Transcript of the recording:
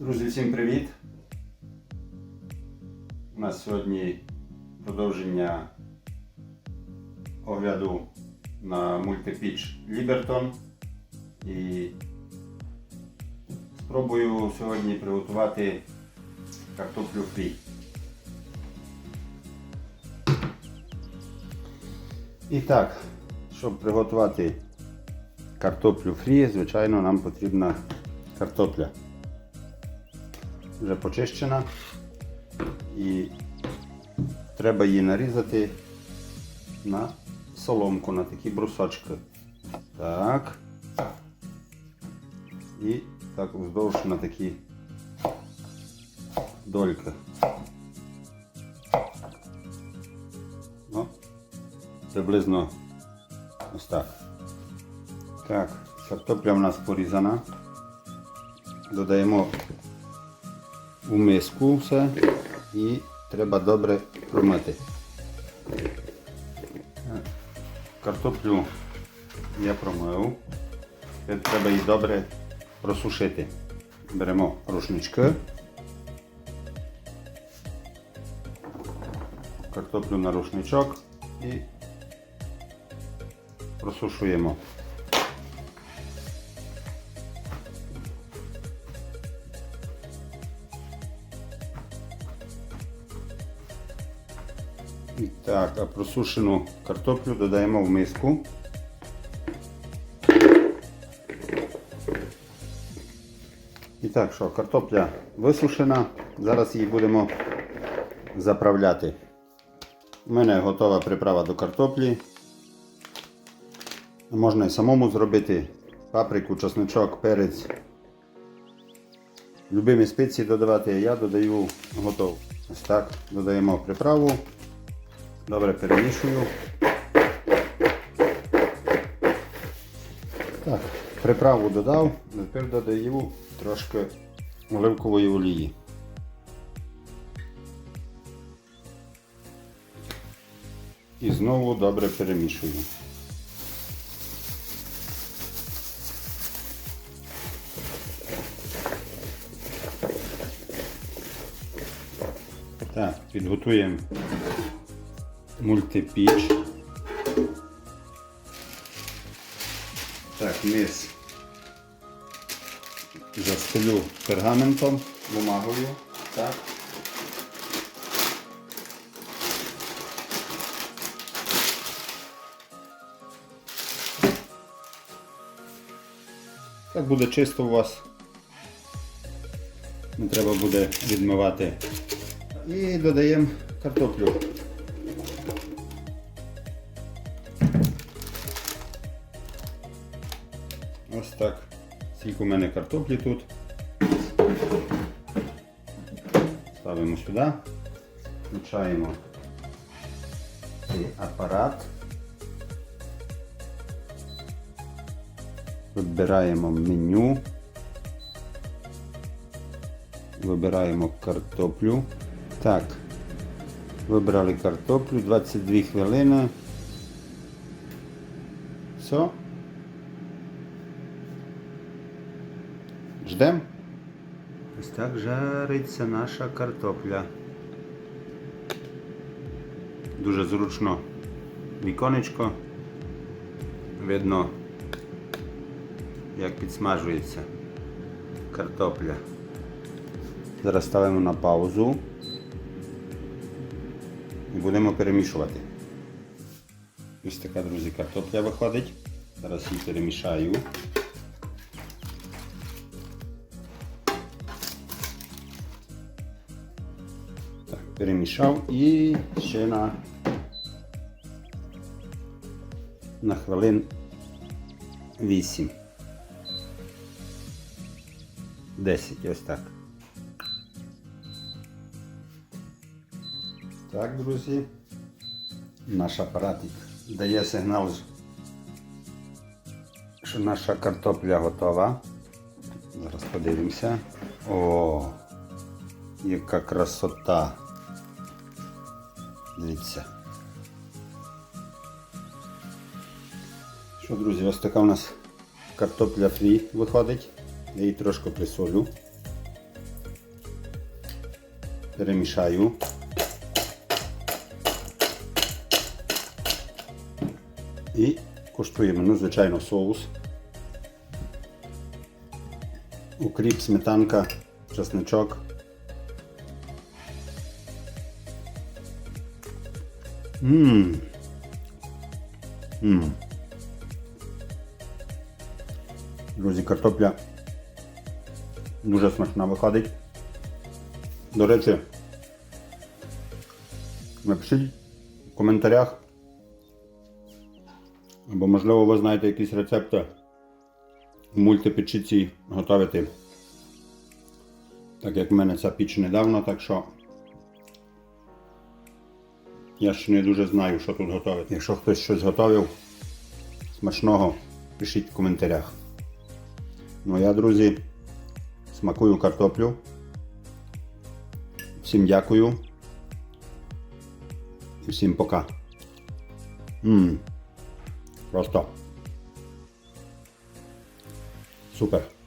Друзі, всім привіт! У нас сьогодні продовження огляду на мультипіч Liberton. І спробую сьогодні приготувати картоплю фрі. І так, щоб приготувати картоплю фрі, звичайно, нам потрібна картопля вже почищена і треба її нарізати на соломку, на такі брусочки. Так. І так вздовж на такі дольки. Ну, приблизно ось так. Так, картопля в нас порізана. Додаємо у миску все і треба добре промити. Картоплю я промив. Тепер треба її добре просушити. Беремо рушнички. Картоплю на рушничок і просушуємо. Так, а просушену картоплю додаємо в миску. І так, що картопля висушена. Зараз її будемо заправляти. У мене готова приправа до картоплі. Можна і самому зробити паприку, чесночок, перець. Любимі спеції додавати, я додаю готову. Ось так, додаємо приправу. Добре перемішую. Так, приправу додав, тепер додаю трошки оливкової олії. І знову добре перемішую. Так, підготуємо мультипіч. Так, низ застелю пергаментом, бумагою. Так. Так буде чисто у вас. Не треба буде відмивати. І додаємо картоплю. Ось так. Скільки у мене картоплі тут. Ставимо сюди. Включаємо цей апарат. Вибираємо меню. Вибираємо картоплю. Так. Вибрали картоплю, 22 хвилини. Все. Ждем. Ось так жариться наша картопля. Дуже зручно віконечко. Видно, як підсмажується картопля. Зараз ставимо на паузу і будемо перемішувати. Ось така, друзі, картопля виходить. Зараз її перемішаю. Так, перемішав і ще на, на хвилин 8. 10, ось так. Так, друзі, наш апаратик дає сигнал, що наша картопля готова. Зараз подивимося. О, яка красота. Дивіться. Що, друзі, ось така у нас картопля фрі виходить. Я її трошки присолю. перемішаю. І куштуємо, ну, звичайно, соус. Укріп, сметанка, чесничок. Ммм. Ммм. Друзі, картопля дуже смачна виходить. До речі, напишіть в коментарях. Або можливо ви знаєте якісь рецепти в мультипечиці готувати. Так як в мене ця піч недавно, так що я ще не дуже знаю, що тут готувати. Якщо хтось щось готовив смачного, пишіть в коментарях. Ну а я, друзі, смакую картоплю. Всім дякую. І всім пока. Ммм. Просто. Супер.